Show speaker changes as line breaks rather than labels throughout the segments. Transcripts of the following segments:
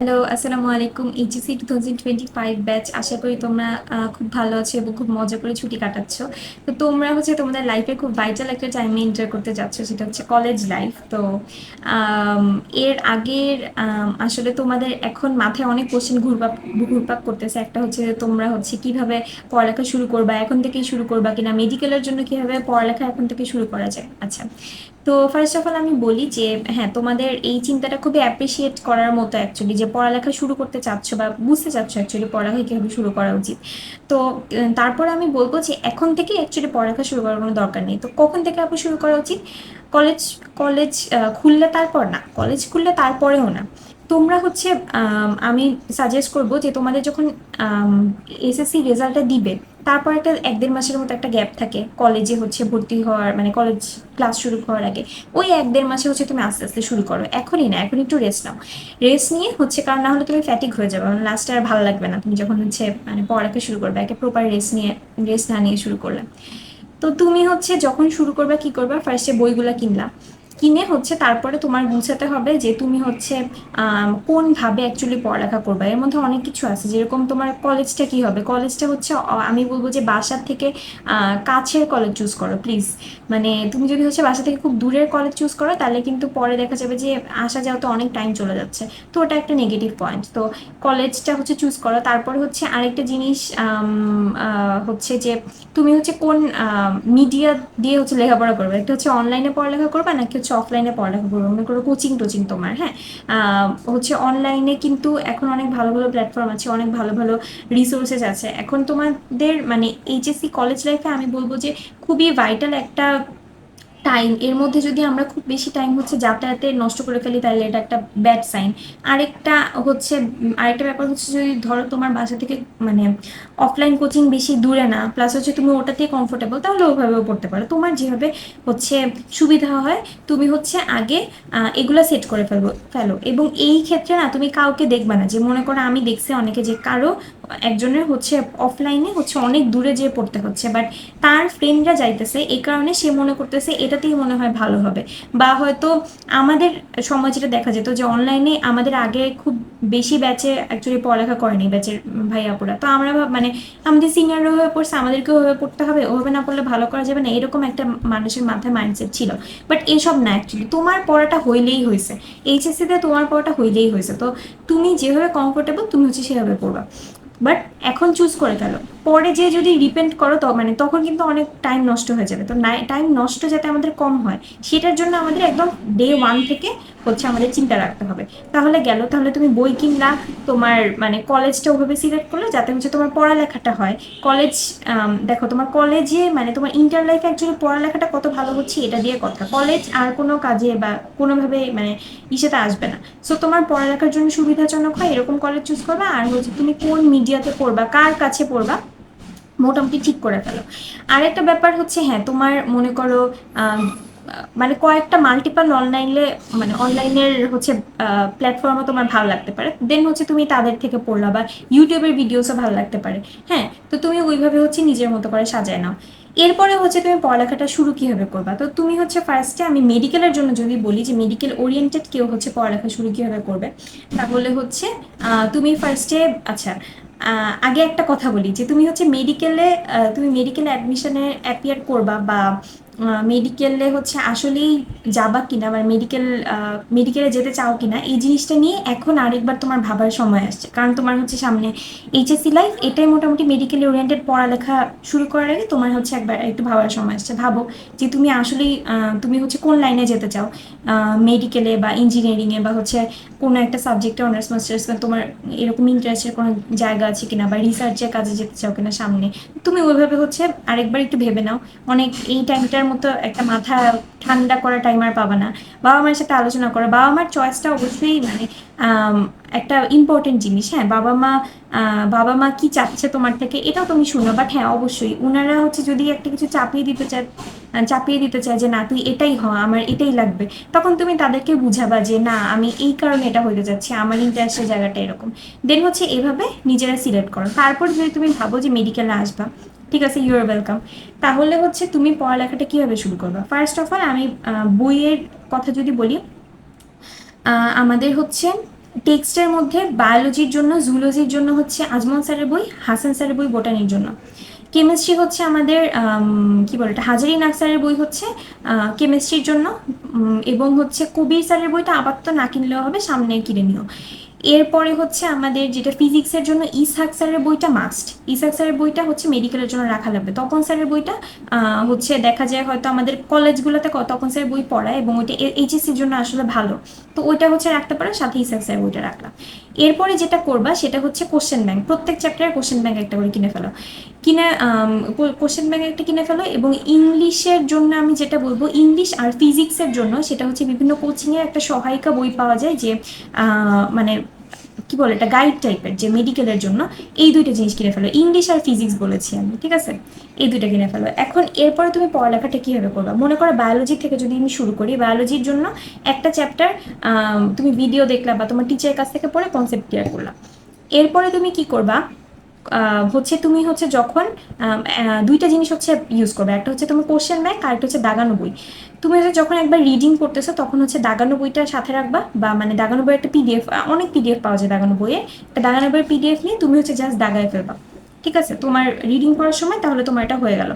Hello আসসালামু আলাইকুম HSC two thousand twenty five batch আশা করি তোমরা খুব ভালো আছো এবং খুব মজা করে ছুটি কাটাচ্ছ। তো তোমরা হচ্ছে তোমাদের লাইফে খুব ভাইটাল একটা টাইমে এন্টার করতে যাচ্ছ, সেটা হচ্ছে কলেজ লাইফ তো এর আগের আসলে তোমাদের এখন মাথায় অনেক কোশ্চেন ঘুরপাক ঘুরপাক করতেছে। একটা হচ্ছে তোমরা হচ্ছে কীভাবে পড়ালেখা শুরু করবা, এখন থেকেই শুরু করবা কিনা মেডিকেলের জন্য কীভাবে পড়ালেখা এখন থেকে শুরু করা যায়। আচ্ছা তো ফার্স্ট অফ অল আমি বলি যে হ্যাঁ তোমাদের এই চিন্তাটা খুবই অ্যাপ্রিসিয়েট করার মতো অ্যাকচুয়ালি যে পড়ালেখা শুরু করতে চাচ্ছ বা বুঝতে চাচ্ছ অ্যাকচুয়ালি পড়ালেখা কীভাবে শুরু করা উচিত। তো তারপর আমি বলব যে এখন থেকে অ্যাকচুয়ালি পড়ালেখা শুরু করার কোনো দরকার নেই। তো কখন থেকে আপনি শুরু করা উচিত? কলেজ কলেজ খুললে তারপর না, কলেজ খুললে তারপরেও না। তোমরা হচ্ছে, আমি সাজেস্ট করব যে তোমাদের যখন এসএসসি রেজাল্টটা দিবে তারপর একটা, এক দেড় মাসের মতো একটা গ্যাপ থাকে। কলেজে হচ্ছে ভর্তি হওয়ার মানে কলেজ ক্লাস শুরু হওয়ার আগে। ওই এক দেড় মাসে হচ্ছে তুমি আস্তে আস্তে শুরু করো। এখনই না, এখন একটু রেস্ট নাও। রেস্ট নিয়ে হচ্ছে, কারণ না হলে তুমি ফ্যাটিক হয়ে যাবে। মানে লাস্টে আর ভালো লাগবে না। তুমি যখন হচ্ছে মানে পড়ালেখা শুরু করবে, একে প্রপার রেস্ট নিয়ে রেস্ট না নিয়ে শুরু করলে। তো তুমি হচ্ছে যখন শুরু করবে, কি করবে? ফার্স্টে বইগুলো কিনলা। কিনে হচ্ছে তারপরে তোমার বুঝাতে হবে যে তুমি হচ্ছে কোনভাবে অ্যাকচুয়ালি পড়ালেখা করবে। এর মধ্যে অনেক কিছু আছে। যেরকম তোমার কলেজটা কি হবে? কলেজটা হচ্ছে আমি বলব যে বাসার থেকে কাছের কলেজ চুজ করো প্লিজ মানে তুমি যদি হচ্ছে বাসা থেকে খুব দূরের কলেজ চুজ করো, তাহলে কিন্তু পরে দেখা যাবে যে আসা যাওয়াতে অনেক টাইম চলে যাচ্ছে। তো ওটা একটা নেগেটিভ পয়েন্ট তো কলেজটা হচ্ছে চুজ করো। তারপরে হচ্ছে আরেকটা জিনিস হচ্ছে যে তুমি হচ্ছে কোন মিডিয়া দিয়ে হচ্ছে লেখাপড়া করবে? একটা হচ্ছে অনলাইনে পড়ালেখা করবে, নাকি হচ্ছে অফলাইনে পড়ালেখা করবে। মনে করো কোচিং টোচিং তোমার হ্যাঁ? হচ্ছে অনলাইনে কিন্তু এখন অনেক ভালো ভালো প্ল্যাটফর্ম আছে, অনেক ভালো ভালো রিসোর্সেস আছে। এখন তোমাদের মানে এইচএসসি কলেজ লাইফে আমি বলব যে খুবই ভাইটাল একটা টাইম এর মধ্যে যদি আমরা খুব বেশি টাইম হচ্ছে যাতায়াতে নষ্ট করে ফেলি, তাহলে এটা একটা ব্যাড সাইন আরেকটা হচ্ছে, আরেকটা ব্যাপার হচ্ছে যদি ধরো তোমার বাসা থেকে মানে অফলাইন কোচিং বেশি দূরে না প্লাস হচ্ছে তুমি ওটাতেই কমফোর্টেবল তাহলে ওভাবেও পড়তে পারো। তোমার যেভাবে হচ্ছে সুবিধা হয়, তুমি হচ্ছে আগে এগুলো সেট করে ফেলব, ফেলো। এবং এই ক্ষেত্রে না, তুমি কাউকে দেখবে না যে, মনে করো আমি দেখছি অনেকে যে কারও একজনের হচ্ছে অফলাইনে হচ্ছে অনেক দূরে যেয়ে পড়তে হচ্ছে বাট তার ফ্রেন্ডরা যাইতেছে, এই কারণে সে মনে করতেছে এটাতেই মনে হয় ভালো হবে। বা হয়তো আমাদের সময় যেটা দেখা যেত যে অনলাইনে আমাদের আগে খুব বেশি ব্যাচে অ্যাকচুয়ালি পড়ালেখা করেনি ব্যাচের ভাই আপুরা। তো আমরা মানে আমাদের সিনিয়ররা হয়ে পড়ছে, আমাদেরকেও ওভাবে পড়তে হবে, ওভাবে না পড়লে ভালো করা যাবে না, এরকম একটা মানুষের মাথায় মাইন্ডসেট ছিল। বাট এসব না অ্যাকচুয়ালি তোমার পড়াটা হইলেই হয়েছে। এইচএসসিতে তোমার পড়াটা হইলেই হয়েছে। তো তুমি যেভাবে কমফোর্টেবল তুমি হচ্ছে সেভাবে পড়বা। বাট এখন চুজ করে ফেলো। পরে যে যদি রিপেন্ট করো তো মানে তখন কিন্তু অনেক টাইম নষ্ট হয়ে যাবে। তো টাইম নষ্ট যাতে আমাদের কম হয়, সেটার জন্য আমাদের একদম ডে ওয়ান থেকে হচ্ছে আমাদের চিন্তা রাখতে হবে। তাহলে গেল, তাহলে তুমি বই কিনলা, তোমার মানে কলেজটা ওভাবে সিলেক্ট করলে যাতে হচ্ছে তোমার পড়ালেখাটা হয়। কলেজ দেখো তোমার কলেজে মানে তোমার ইন্টার লাইফে অ্যাকচুয়ালি পড়ালেখাটা কত ভালো হচ্ছে এটা দিয়ে কথা। কলেজ আর কোনো কাজে বা কোনোভাবে মানে ইসেতে আসবে না। সো তোমার পড়ালেখার জন্য সুবিধাজনক হয়, এরকম কলেজ চুজ করবা। আর হচ্ছে তুমি কোন মিডিয়াতে পড়বা, কার কাছে পড়বা মোটামুটি ঠিক করে ফেলো। আরেকটা ব্যাপার হচ্ছে হ্যাঁ তোমার মনে করো মানে কয়েকটা মাল্টিপাল অনলাইনে মানে অনলাইনের হচ্ছে প্ল্যাটফর্মও তোমার ভালো লাগতে পারে। দেন হচ্ছে তুমি তাদের থেকে পড়লা বা ইউটিউবের ভিডিওসও ভালো লাগতে পারে। হ্যাঁ তো তুমি ওইভাবে হচ্ছে নিজের মতো করে সাজায় নাও। এরপরে হচ্ছে তুমি পড়ালেখাটা শুরু কীভাবে করবা? তো তুমি হচ্ছে ফার্স্টে আমি মেডিকেলের জন্য যদি বলি যে মেডিকেল ওরিয়েন্টেড কেউ হচ্ছে পড়ালেখা শুরু কীভাবে করবে, তাহলে হচ্ছে তুমি ফার্স্টে আচ্ছা আগে একটা কথা বলি যে তুমি হচ্ছে মেডিকেলে তুমি মেডিকেলে অ্যাডমিশনে অ্যাপিয়ার করবা বা মেডিকেলে হচ্ছে আসলেই যাবা কিনা বা মেডিকেল মেডিকেলে যেতে চাও কিনা, এই জিনিসটা নিয়ে এখন আরেকবার তোমার ভাবার সময় আসছে। কারণ তোমার হচ্ছে সামনে এইচএসসি লাইফ এটাই মোটামুটি মেডিকেল ওরিয়েন্টেড পড়ালেখা শুরু করার আগে তোমার হচ্ছে একবার একটু ভাবার সময় আসছে। ভাবো যে তুমি আসলেই তুমি হচ্ছে কোন লাইনে যেতে চাও? মেডিকেলে বা ইঞ্জিনিয়ারিংয়ে বা হচ্ছে কোনো একটা সাবজেক্টে অনার্স মাস্টার্স তোমার এরকম ইন্টারেস্টের কোনো জায়গা আছে কিনা বা রিসার্চের কাজে যেতে চাও কিনা সামনে, তুমি ওইভাবে হচ্ছে আরেকবার একটু ভেবে নাও। অনেক এই টাইমটার মতো একটা মাথা ঠান্ডা করা টাইম আর পাবা না। বাবা মার সাথে আলোচনা করো। বাবা মার চয়েসটা অবশ্যই মানে একটা ইম্পর্টেন্ট জিনিস হ্যাঁ বাবা মা বাবা মা কি চাচ্ছে তোমার থেকে এটাও তুমি শুনো। বাট হ্যাঁ অবশ্যই। ওনারা হচ্ছে যদি একটা কিছু চাপিয়ে দিতে চায় চাপিয়ে দিতে চায় যে, না, তুই এটাই হ, আমার এটাই লাগবে। তখন তুমি তাদেরকে বুঝাবা যে, না, আমি এই কারণে এটা হইতে যাচ্ছি, আমার ইন্টারেস্টের জায়গাটা এরকম। দেন হচ্ছে এভাবে নিজেরা সিলেক্ট করো। তারপর যদি তুমি ভাবো যে মেডিকেলে আসবা, ঠিক আছে ইউর ওয়েলকাম তাহলে হচ্ছে তুমি পড়ালেখাটা কীভাবে শুরু করবে? ফার্স্ট অফ অল আমি বইয়ের কথা যদি বলি আমাদের হচ্ছে টেক্সটের মধ্যে বায়োলজির জন্য জুলজির জন্য হচ্ছে আজমল স্যারের বই, হাসান স্যারের বই বোটানির জন্য। কেমিস্ট্রি হচ্ছে আমাদের কি বলে এটা হাজারি নাগ স্যারের বই হচ্ছে কেমিস্ট্রির জন্য এবং হচ্ছে কবির স্যারের বইটা আপাতত না কিনলেও হবে, সামনে কিনে নিও। এরপরে হচ্ছে আমাদের যেটা ফিজিক্সের জন্য ইসহাক স্যারের বইটা মাস্ট ইসহাক স্যারের বইটা হচ্ছে মেডিকেলের জন্য রাখা লাগবে। তপন স্যারের বইটা হচ্ছে দেখা যায় হয়তো আমাদের কলেজগুলোতে তপন স্যারের বই পড়ায় এবং ওইটা এইচএসসির জন্য আসলে ভালো। তো ওইটা হচ্ছে রাখতে পারো, সাথে ইসহাক স্যারের বইটা রাখলাম। এরপরে যেটা করবা, সেটা হচ্ছে কোশ্চেন ব্যাংক প্রত্যেক চ্যাপ্টারে কোশ্চেন ব্যাংক একটা করে কিনে ফেলো। কিনে কোশ্চেন ব্যাংক একটা কিনে ফেলো এবং ইংলিশের জন্য আমি যেটা বলব, ইংলিশ আর ফিজিক্সের জন্য সেটা হচ্ছে বিভিন্ন কোচিংয়ের একটা সহায়িকা বই পাওয়া যায় যে মানে কি বলে এটা গাইড টাইপের যে মেডিকেলের জন্য, এই দুইটা জিনিস কিনে ফেলো। ইংলিশ আর ফিজিক্স বলেছি আমি, ঠিক আছে? এই দুইটা কিনে ফেলো। এখন এরপরে তুমি পড়ালেখাটা কীভাবে করবে? মনে করো বায়োলজি থেকে যদি আমি শুরু করি বায়োলজির জন্য একটা চ্যাপ্টার তুমি ভিডিও দেখলা বা তোমার টিচারের কাছ থেকে পড়ে কনসেপ্ট ক্লিয়ার করলা। এরপরে তুমি কি করবা? হচ্ছে তুমি হচ্ছে যখন দুইটা জিনিস হচ্ছে ইউজ করবে। একটা হচ্ছে তোমার কোশ্চেন ব্যাংক আর একটা হচ্ছে দাগানো বই। তুমি হচ্ছে যখন একবার রিডিং করতেছো তখন হচ্ছে দাগানো বইটা সাথে রাখবা, বা মানে দাগানো বইয়ের একটা পিডিএফ অনেক পিডিএফ পাওয়া যায় দাগানো বইয়ে। একটা দাগানো বইয়ের পিডিএফ নিয়ে তুমি হচ্ছে জাস্ট দাগায় ফেলবা। ঠিক আছে, তোমার রিডিং করার সময় তাহলে তোমার এটা হয়ে গেল।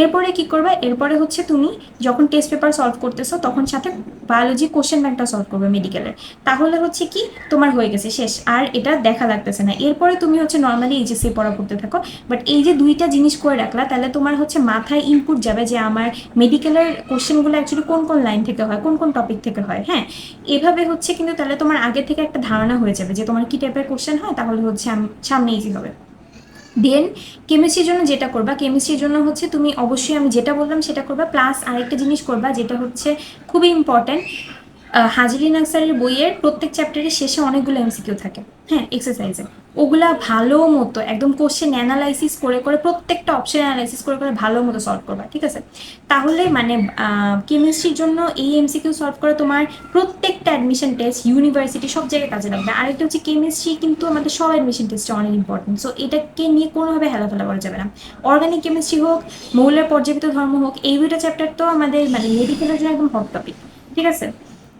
এরপরে কি করবে? এরপরে হচ্ছে তুমি যখন টেস্ট পেপার সলভ করতেছো, তখন সাথে বায়োলজি কোশ্চেন ব্যাংকটা সলভ করবে মেডিকেলের তাহলে হচ্ছে কি, তোমার হয়ে গেছে, শেষ। আর এটা দেখা লাগতেছে না। এরপরে তুমি হচ্ছে নর্মালি এইচএসসি পড়া করতে থাকো। বাট এই যে দুইটা জিনিস করে রাখলা, তাহলে তোমার হচ্ছে মাথায় ইনপুট যাবে যে আমার মেডিকেলের কোশ্চেনগুলো অ্যাকচুয়ালি কোন কোন লাইন থেকে হয়, কোন কোন টপিক থেকে হয় হ্যাঁ? এভাবে হচ্ছে কিন্তু তাহলে তোমার আগে থেকে একটা ধারণা হয়ে যাবে যে তোমার কি টাইপের কোশ্চেন হয়, তাহলে হচ্ছে সামনে ইজি হবে। দেন কেমিস্ট্রির জন্য যেটা করবা কেমিস্ট্রির জন্য হচ্ছে তুমি অবশ্যই আমি যেটা বললাম সেটা করবা প্লাস আরেকটা জিনিস করবা, যেটা হচ্ছে খুবই ইম্পর্ট্যান্ট হাজিরি নাকসারের বইয়ের প্রত্যেক চ্যাপ্টারের শেষে অনেকগুলো এমসিকিউ থাকে। হ্যাঁ এক্সারসাইজে ওগুলা ভালো মতো, একদম কোশ্চেন অ্যানালাইসিস করে করে প্রত্যেকটা অপশন অ্যানালাইসিস করে করে ভালো মতো সলভ করবা, ঠিক আছে? তাহলে মানে কেমিস্ট্রির জন্য এই এমসিকিউ সলভ করে তোমার প্রত্যেকটা অ্যাডমিশন টেস্ট ইউনিভার্সিটি সব জায়গায় কাজে লাগবে। আরেকটা হচ্ছে কেমিস্ট্রি কিন্তু আমাদের সব অ্যাডমিশন টেস্টে অনেক ইম্পর্টেন্ট সো এটাকে নিয়ে কোনোভাবে হেলাফেলা করা যাবে না। অর্গানিক কেমিস্ট্রি হোক, মৌলের পর্যাপিত ধর্ম হোক, এই দুইটা চ্যাপ্টার তো আমাদের মানে মেডিকেলের জন্য একদম হট টপিক ঠিক আছে?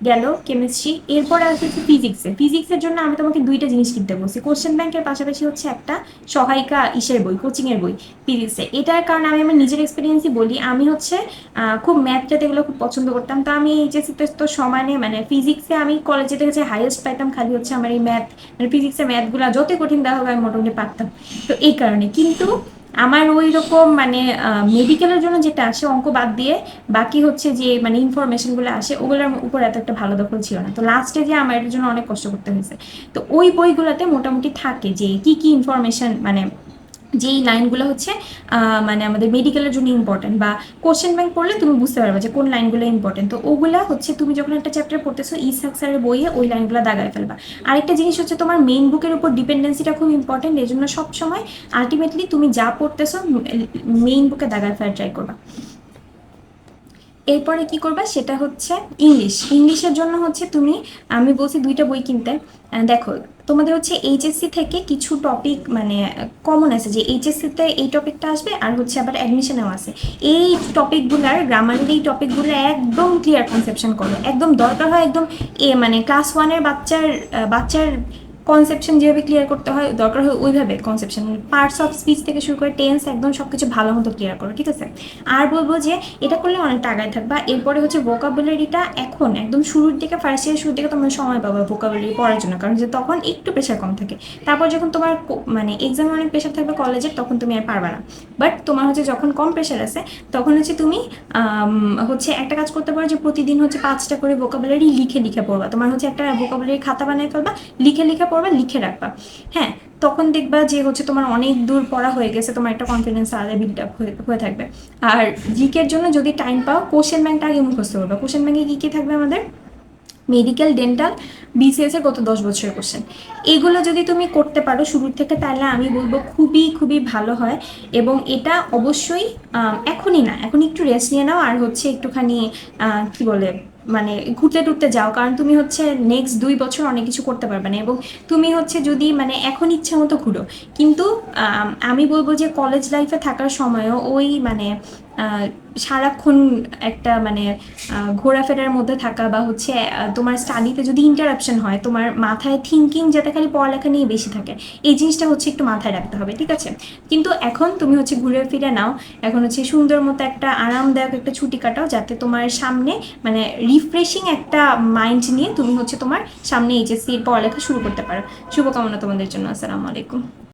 গেল কেমিস্ট্রি এরপরে আসছে হচ্ছে ফিজিক্সে ফিজিক্সের জন্য আমি তোমাকে দুইটা জিনিস কিনতে বলছি। কোশ্চেন ব্যাংকের পাশাপাশি হচ্ছে একটা সহায়িকা ইসের বই কোচিং এর বই ফিজিক্সে এটার কারণে আমি আমার নিজের এক্সপিরিয়েন্সই বলি, আমি হচ্ছে খুব ম্যাথটাতে এগুলো খুব পছন্দ করতাম। তো আমি এইচএসসিতে তো সমানে মানে ফিজিক্সে আমি কলেজে যে হাইয়েস্ট পাইতাম খালি হচ্ছে আমার এই ম্যাথ মানে ফিজিক্সের ম্যাথগুলো যতই কঠিন দেওয়া হবে আমি মোটামুটি পারতাম। তো এই কারণে। কিন্তু আমার ওই রকম মানে মেডিকেলের জন্য যেটা আসে অঙ্ক বাদ দিয়ে বাকি হচ্ছে যে মানে ইনফরমেশনগুলো আসে, ওগুলোর উপর এত একটা ভালো দখল ছিল না। তো লাস্টে যে আমার এটার জন্য অনেক কষ্ট করতে হয়েছে। তো ওই বইগুলোতে মোটামুটি থাকে যে, কি কি ইনফরমেশন মানে যেই লাইনগুলো হচ্ছে মানে আমাদের মেডিকেলের জন্য ইম্পর্টেন্ট বা কোশ্চেন ব্যাংক পড়লে তুমি বুঝতে পারবে যে কোন লাইনগুলো ইম্পর্টেন্ট তো ওগুলা হচ্ছে তুমি যখন একটা চ্যাপ্টার পড়তেছো ই স্যারের বইয়ে ওই লাইনগুলো দাগায় ফেলবা। আরেকটা জিনিস হচ্ছে তোমার মেইন বুকের উপর ডিপেন্ডেন্সিটা খুব ইম্পর্টেন্ট এই জন্য সবসময় আলটিমেটলি তুমি যা পড়তেছো মেইন বুকে দাগায় ফেলার ট্রাই করবা। এরপরে কি করবা? সেটা হচ্ছে ইংলিশ ইংলিশের জন্য হচ্ছে তুমি, আমি বলছি দুইটা বই কিনতে। দেখো তোমাদের হচ্ছে এইচএসসি থেকে কিছু টপিক মানে কমন আছে, যে এইচএসসিতে এই টপিকটা আসবে আর হচ্ছে আবার অ্যাডমিশনেও আছে। এই টপিকগুলার গ্রামারের এই টপিকগুলো একদম ক্লিয়ার কনসেপশন করো। একদম দরকার হয় একদম এ মানে ক্লাস ওয়ানের বাচ্চার বাচ্চার কনসেপশন যেভাবে ক্লিয়ার করতে হয়, দরকার হয় ওইভাবে কনসেপশন পার্টস অফ স্পিচ থেকে শুরু করে টেন্স একদম সব কিছু ভালো মতো ক্লিয়ার করো, ঠিক আছে? আর বলব যে এটা করলে অনেকটা আগায় থাকবা। এরপরে হচ্ছে ভোকাবুলারিটা এখন একদম শুরুর দিকে ফার্স্ট ইয়ার শুরুর দিকে তোমরা সময় পাবা ভোকাবুলারি পড়ার জন্য, কারণ যে তখন একটু প্রেশার কম থাকে। তারপর যখন তোমার মানে এক্সামে অনেক প্রেশার থাকবে কলেজের তখন তুমি আর পারবা না। বাট তোমার হচ্ছে যখন কম প্রেশার আছে, তখন হচ্ছে তুমি হচ্ছে একটা কাজ করতে পারো যে প্রতিদিন হচ্ছে পাঁচটা করে ভোকাবুলারি লিখে লিখে পড়বা। তোমার হচ্ছে একটা ভোকাবুলারি খাতা বানিয়ে ফেলবা, লিখে লিখে পড়বা, লিখে রাখবা। হ্যাঁ তখন দেখবা যে হচ্ছে তোমার অনেক দূর পড়া হয়ে গেছে, তোমার একটা কনফিডেন্স আলাদা বিল্ড আপ হয়ে থাকবে। আর জিকের জন্য যদি টাইম পাও কোশ্চেন ব্যাংকটা আগে মুখস্থ করবে। কোশ্চেন ব্যাংকে কী কী থাকবে আমাদের? মেডিকেল ডেন্টাল বিসিএস এর গত দশ বছরের কোশ্চেন এগুলো যদি তুমি করতে পারো শুরুর থেকে, তাহলে আমি বলব খুবই খুবই ভালো হয় এবং এটা অবশ্যই এখনই না, এখন একটু রেস্ট নিয়ে নাও আর হচ্ছে একটুখানি কি বলে মানে ঘুরতে টুরতে যাও। কারণ তুমি হচ্ছে নেক্সট দুই বছর অনেক কিছু করতে পারবে না এবং তুমি হচ্ছে যদি মানে এখন ইচ্ছে মতো ঘুরো। কিন্তু আমি বলব যে কলেজ লাইফে থাকার সময়ও ওই মানে সারাক্ষণ একটা মানে ঘোরাফেরার মধ্যে থাকা বা হচ্ছে তোমার স্টাডিতে যদি ইন্টারাপশন হয়, তোমার মাথায় থিঙ্কিং যাতে খালি পড়ালেখা নিয়ে বেশি থাকে, এই জিনিসটা হচ্ছে একটু মাথায় রাখতে হবে, ঠিক আছে? কিন্তু এখন তুমি হচ্ছে ঘুরে ফিরে নাও, এখন হচ্ছে সুন্দর মতো একটা আরামদায়ক একটা ছুটি কাটাও, যাতে তোমার সামনে মানে রিফ্রেশিং একটা মাইন্ড নিয়ে তুমি হচ্ছে তোমার সামনে এইচএসসি পড়ালেখা শুরু করতে পারো। শুভকামনা তোমাদের জন্য, আসসালামু আলাইকুম।